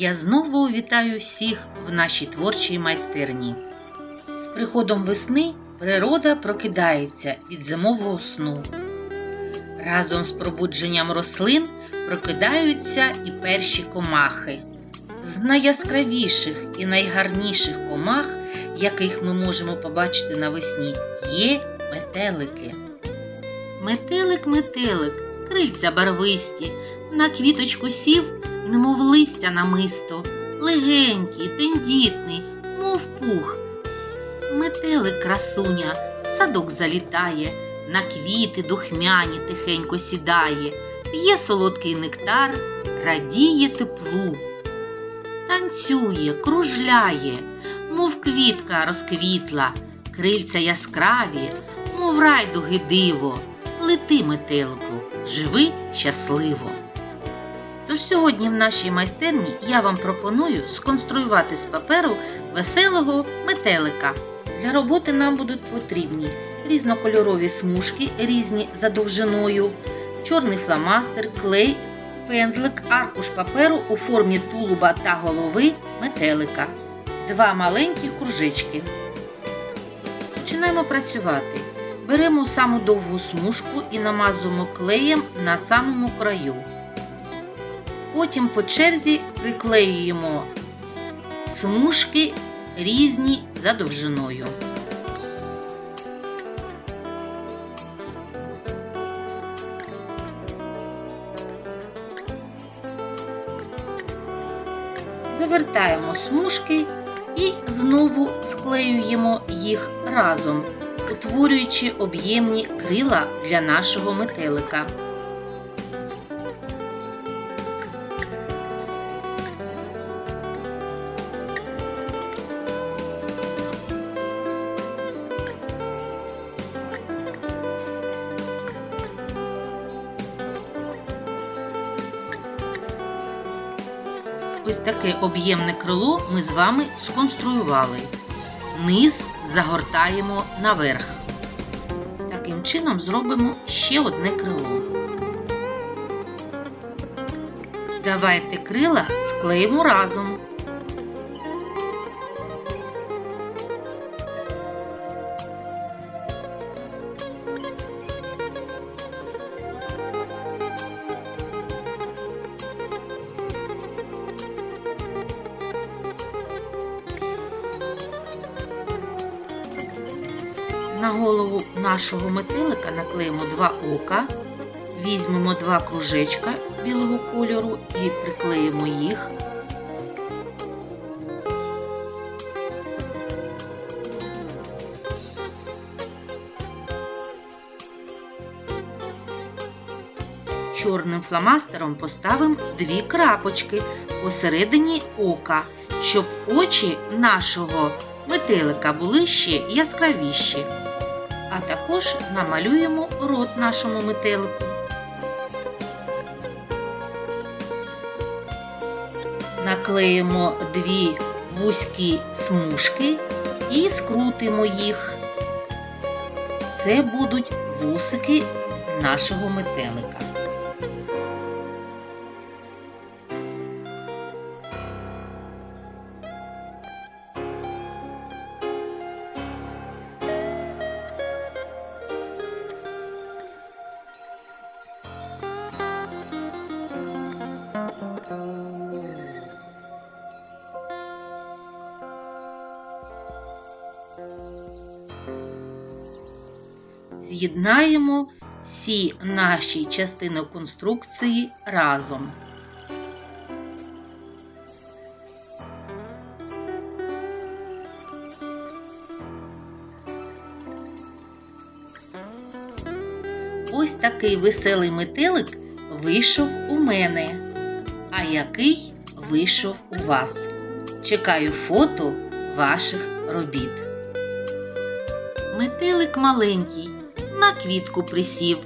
Я знову вітаю всіх в нашій творчій майстерні. З приходом весни природа прокидається від зимового сну. Разом з пробудженням рослин прокидаються і перші комахи. З найяскравіших і найгарніших комах, яких ми можемо побачити навесні, є метелики. Метелик, метелик, крильця барвисті, на квіточку сів, немов листя намисто, легенький, тендітний, мов пух. Метелик красуня, садок залітає, на квіти духмяні тихенько сідає, п'є солодкий нектар, радіє теплу. Танцює, кружляє, мов квітка розквітла, крильця яскраві, мов райдуги диво. Лети, метелику, живи щасливо. Тож сьогодні в нашій майстерні я вам пропоную сконструювати з паперу веселого метелика. Для роботи нам будуть потрібні різнокольорові смужки, різні за довжиною, чорний фломастер, клей, пензлик, аркуш паперу у формі тулуба та голови метелика, два маленьких кружечки. Починаємо працювати. Беремо саму довгу смужку і намазуємо клеєм на самому краю. Потім по черзі приклеюємо смужки різні за довжиною. Завертаємо смужки і знову склеюємо їх разом, утворюючи об'ємні крила для нашого метелика. Ось таке об'ємне крило ми з вами сконструювали. Низ загортаємо наверх. Таким чином зробимо ще одне крило. Давайте крила склеїмо разом. На голову нашого метелика наклеїмо два ока, візьмемо два кружечка білого кольору і приклеїмо їх. Чорним фломастером поставимо дві крапочки посередині ока, щоб очі нашого метелика були ще яскравіші. А також намалюємо рот нашому метелику. Наклеїмо дві вузькі смужки і скрутимо їх. Це будуть вусики нашого метелика. З'єднаємо всі наші частини конструкції разом. Ось такий веселий метелик вийшов у мене. А який вийшов у вас? Чекаю фото ваших робіт. Метелик маленький на квітку присів,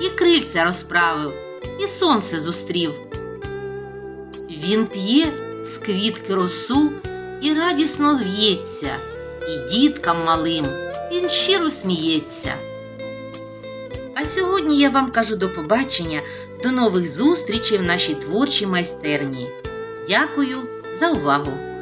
і крильця розправив, і сонце зустрів. Він п'є з квітки росу і радісно в'ється, і діткам малим він щиро сміється. А сьогодні я вам кажу до побачення, до нових зустрічей в нашій творчій майстерні. Дякую за увагу!